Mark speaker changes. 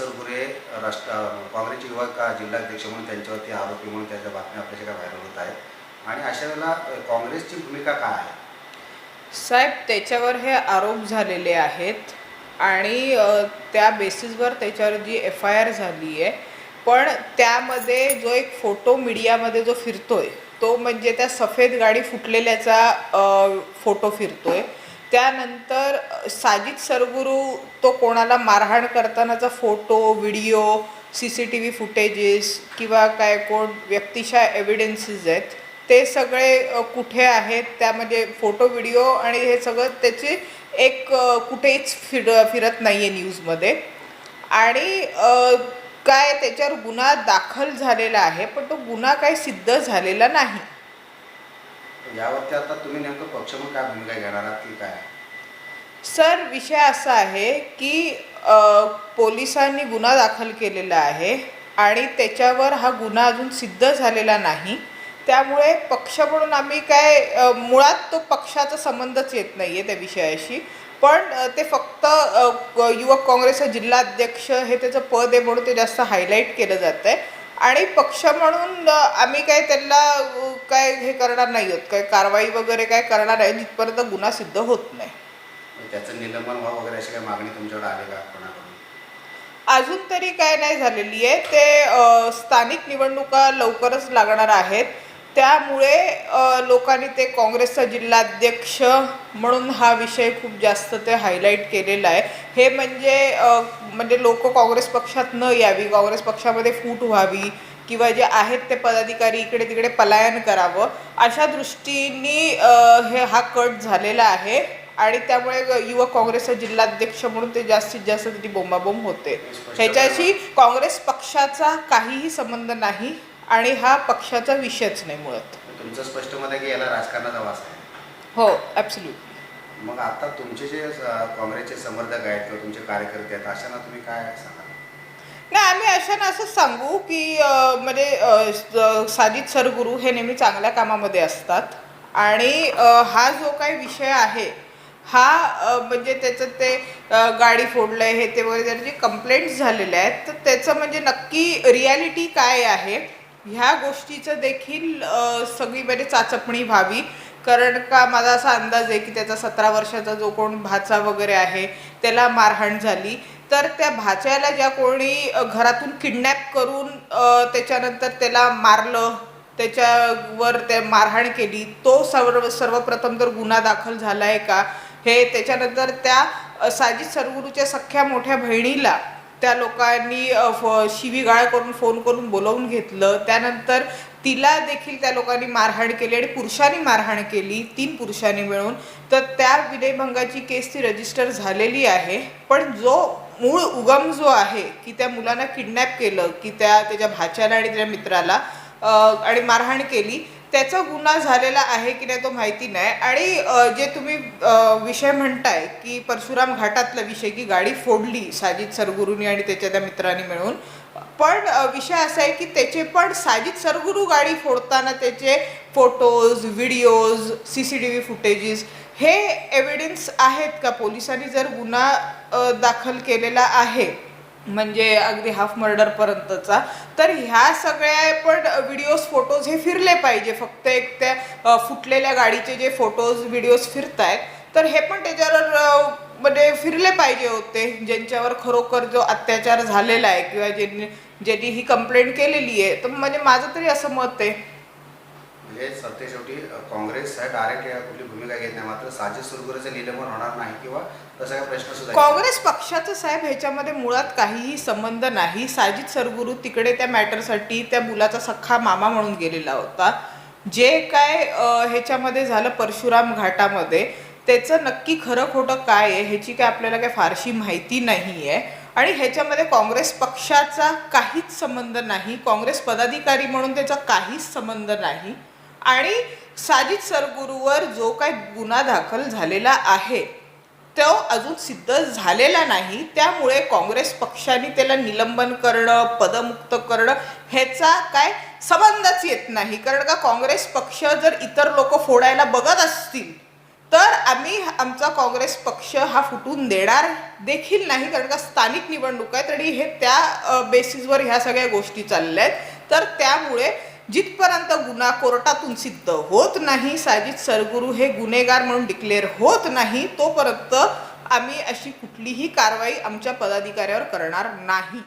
Speaker 1: सरगुरे राष्ट्र काँग्रेसचे युवक जिल्हाध्यक्ष म्हणून त्यांच्यावरती आरोपी म्हणून त्याच्या बातम्या आपल्याशी काय व्हायरल होत आहेत. आणि अशा वेळेला काँग्रेसची भूमिका काय आहे?
Speaker 2: साहेब त्याच्यावर हे आरोप झालेले आहेत आणि त्या बेसिसवर त्याच्यावर जी एफ आय आर झाली आहे. पण त्यामध्ये जो एक फोटो मीडियामध्ये जो फिरतोय तो म्हणजे त्या सफेद गाडी फुटलेल्याचा फोटो फिरतोय. त्यानंतर साजिद सरगुरू तो कोणाला मारहाण करतानाचा photo video C C T V footages किंवा काय कोण व्यक्तिशा एव्हिडन्सेस आहेत ते सगळे कुठे आहेत त्यामध्ये फोटो व्हिडिओ आणि हे सगळं त्याची एक कुठेच फिर फिरत नाही आहे न्यूजमध्ये. आणि काय त्याच्यावर गुन्हा दाखल झालेला आहे पण तो गुन्हा काही सिद्ध झालेला नाही.
Speaker 1: यावरती आता तुम्ही नेमकं पक्ष म्हणून काय भूमिका घेणार आहात की काय?
Speaker 2: सर विषय असा आहे की अ, पोलिसांनी गुन्हा दाखल केलेला आहे आणि त्याच्यावर हा गुन्हा अजून सिद्ध झालेला नाही. त्यामुळे पक्ष म्हणून आम्ही काय अ, मुळात तो पक्षाचा संबंधच येत नाही आहे त्या विषयाशी. पण अ, ते फक्त अ, युवक काँग्रेसचा जिल्हाध्यक्ष हे त्याचं पद आहे म्हणून ते जास्त हायलाईट केलं जात आहे आणि पक्ष म्हणून आम्ही काय त्यांना काय हे करणार नाही आहोत काय कारवाई वगैरे काय करणार आहे जिथपर्यंत गुन्हा सिद्ध होत नाही.
Speaker 1: त्याचं निलंबन व्हावं वगैरे अशी काही मागणी तुमच्याकडे आली का कोणाकडून?
Speaker 2: अजून तरी काय नाही झालेली आहे. ते स्थानिक निवडणुका लवकरच लागणार आहेत. त्यामुळे लोकांनी ते काँग्रेसचा जिल्हाध्यक्ष म्हणून हा विषय खूप जास्त ते हायलाईट केलेला आहे. हे म्हणजे म्हणजे लोक काँग्रेस पक्षात न यावी काँग्रेस पक्षामध्ये फूट व्हावी किंवा जे आहेत ते पदाधिकारी इकडे तिकडे पलायन करावं अशा दृष्टीने हे हा कट झालेला आहे. आणि त्यामुळे युवक काँग्रेसचा जिल्हाध्यक्ष म्हणून ते जास्तीत जास्त तिथे बोंबाबोंब होते. ह्याच्याशी काँग्रेस पक्षाचा काहीही संबंध नाही. आणि हा पक्षाचा विषयच नाही मुळात.
Speaker 1: तुमचं स्पष्ट मत आहे की याला राजकारणाचा वास आहे?
Speaker 2: हो ॲब्सल्यूट
Speaker 1: मग आता तुमचे जे अ, काँग्रेसचे समर्थक आहेत किंवा तुमचे कार्यकर्ते आहेत अशांना तुम्ही काय सांगाल?
Speaker 2: नाही आम्ही अशानं असंच सांगू की अ, म्हणजे अ, स- साजिद सरगुरू हे नेहमी चांगल्या कामामध्ये असतात. आणि अ, हा जो काही विषय आहे हा अ, म्हणजे त्याचं ते अ, गाडी फोडलं आहे हे ते वगैरे त्याचे जे कंप्लेंट्स झालेले आहेत तर त्याचं म्हणजे नक्की रियालिटी काय आहे ह्या गोष्टीचं देखील अ, सगळी म्हणजे चाचपणी व्हावी. कारण का माझा असा अंदाज आहे की त्याचा सतरा वर्षाचा जो कोण भाचा वगैरे आहे त्याला मारहाण झाली. तर त्या भाच्याला ज्या कोणी घरातून किडनॅप करून त्याच्यानंतर त्याला मारलं त्याच्यावर त्या मारहाण केली तो सर्व सर्वप्रथम तर गुन्हा दाखल झाला आहे का? हे त्याच्यानंतर त्या साजिद सरगुरूच्या सख्या मोठ्या बहिणीला त्या लोकांनी फ- शिवीगाळ करून फोन करून बोलवून घेतलं. त्यानंतर तिला देखील त्या लोकांनी मारहाण केली आणि पुरुषांनी मारहाण केली तीन पुरुषांनी मिळून. तर त्या विनयभंगाची केस ती रजिस्टर झालेली आहे. पण जो मूळ उगम जो आहे की त्या मुलांना किडनॅप केलं की त्या त्याच्या भाच्याला आणि त्याच्या मित्राला आणि मारहाण केली त्याचा गुन्हा झालेला आहे की नाही तो माहिती नाही. आणि जे तुम्ही विषय म्हणताय की परशुराम घाटातला विषय की गाडी फोडली साजिद सरगुरूनी आणि त्याच्या त्या मित्रांनी मिळून. पण विषय असा आहे की त्याचे पण साजिद सरगुरू गाडी फोडताना त्याचे photos videos C C T V footages हे एव्हिडन्स आहेत का? पोलिसांनी जर गुन्हा दाखल केलेला आहे म्हणजे अगदी हाफ मर्डरपर्यंतचा तर ह्या सगळ्या पण व्हिडिओज फोटोज हे फिरले पाहिजे. फक्त एक त्या फुटलेल्या गाडीचे जे फोटोज व्हिडिओज फिरत आहेत तर हे पण त्याच्यावर म्हणजे फिरले पाहिजे होते. ज्यांच्यावर खरोखर जो अत्याचार झालेला आहे किंवा ज्यांनी ज्यांनी ही कंप्लेंट केलेली आहे. तर म्हणजे माझं तरी असं मत आहे.
Speaker 1: म्हणजे सत्य शेवटी काँग्रेस डायरेक्ट कुठली भूमिका घेत नाही. मात्र साजिद सुरगुरेचं निलंबन होणार नाही किंवा तसा काही प्रश्न सुद्धा
Speaker 2: काँग्रेस पक्षाचं साहेब ह्याच्यामध्ये मुळात काहीही संबंध नाही. साजिद सरगुरू तिकडे त्या मॅटरसाठी त्या मुलाचा सख्खा मामा म्हणून गेलेला होता. जे काय ह्याच्यामध्ये झालं परशुराम घाटामध्ये त्याचं नक्की खरं खोटं काय आहे ह्याची काय आपल्याला काय फारशी माहिती नाही आहे आणि ह्याच्यामध्ये काँग्रेस पक्षाचा काहीच संबंध नाही. काँग्रेस पदाधिकारी म्हणून त्याचा काहीच संबंध नाही. आणि साजिद सरगुरूवर जो काय गुन्हा दाखल झालेला आहे तो अजून सिद्ध झालेला नाही. त्यामुळे काँग्रेस पक्षाने त्याला निलंबन करणं पदमुक्त करणं ह्याचा काय संबंधच येत नाही. कारण का काँग्रेस पक्ष जर इतर लोक फोडायला बघत असतील तर आम्ही आमचा काँग्रेस पक्ष हा फुटून देणार देखील नाही. कारण का स्थानिक निवडणूक आहेत आणि हे त्या बेसिसवर ह्या सगळ्या गोष्टी चालल्या आहेत तर त्यामुळे जिथपर्यंत गुन्हा कोर्टातून सिद्ध होत नाही साजिद सरगुरू हे गुन्हेगार म्हणून डिक्लेअर होत नाही तोपर्यंत आम्ही अशी कुठलीही कारवाई आमच्या पदाधिकाऱ्यावर करणार नाही.